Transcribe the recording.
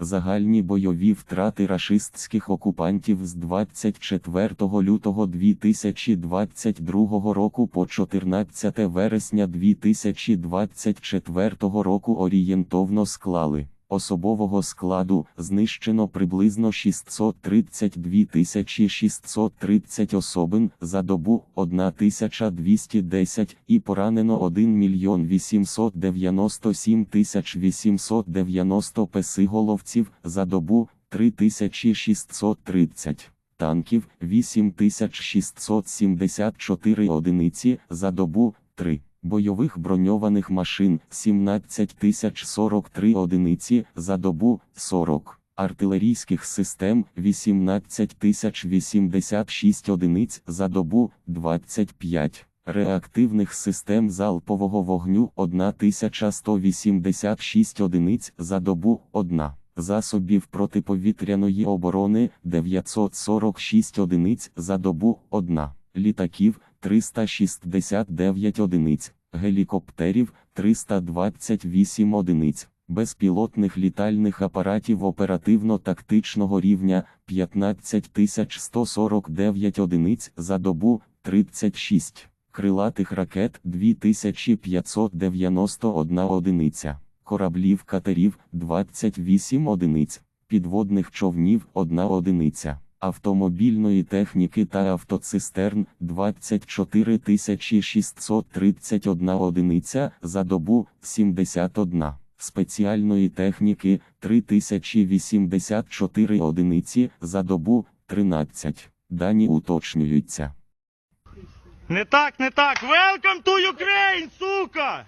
Загальні бойові втрати рашистських окупантів з 24 лютого 2022 року по 14 вересня 2024 року орієнтовно склали. Особового складу знищено приблизно 632 630 особин за добу 1210 і поранено 1 мільйон 897 890 песиголовців за добу 3630. Танків 8674 одиниці за добу 3. Бойових броньованих машин 17043 одиниці за добу 40. Артилерійських систем 18086 одиниць за добу 25. Реактивних систем залпового вогню 1186 одиниць за добу 1. Засобів протиповітряної оборони 946 одиниць за добу 1. Літаків 369 одиниць, гелікоптерів 328 одиниць, безпілотних літальних апаратів оперативно-тактичного рівня 15149 одиниць за добу 36, крилатих ракет 2591 одиниця, кораблів катерів 28 одиниць, підводних човнів 1 одиниця автомобільної техніки та автоцистерн 24 631 одиниця за добу 71, спеціальної техніки 3084 одиниці за добу 13. Дані уточнюються. Не так, не так. Welcome to Ukraine, сука!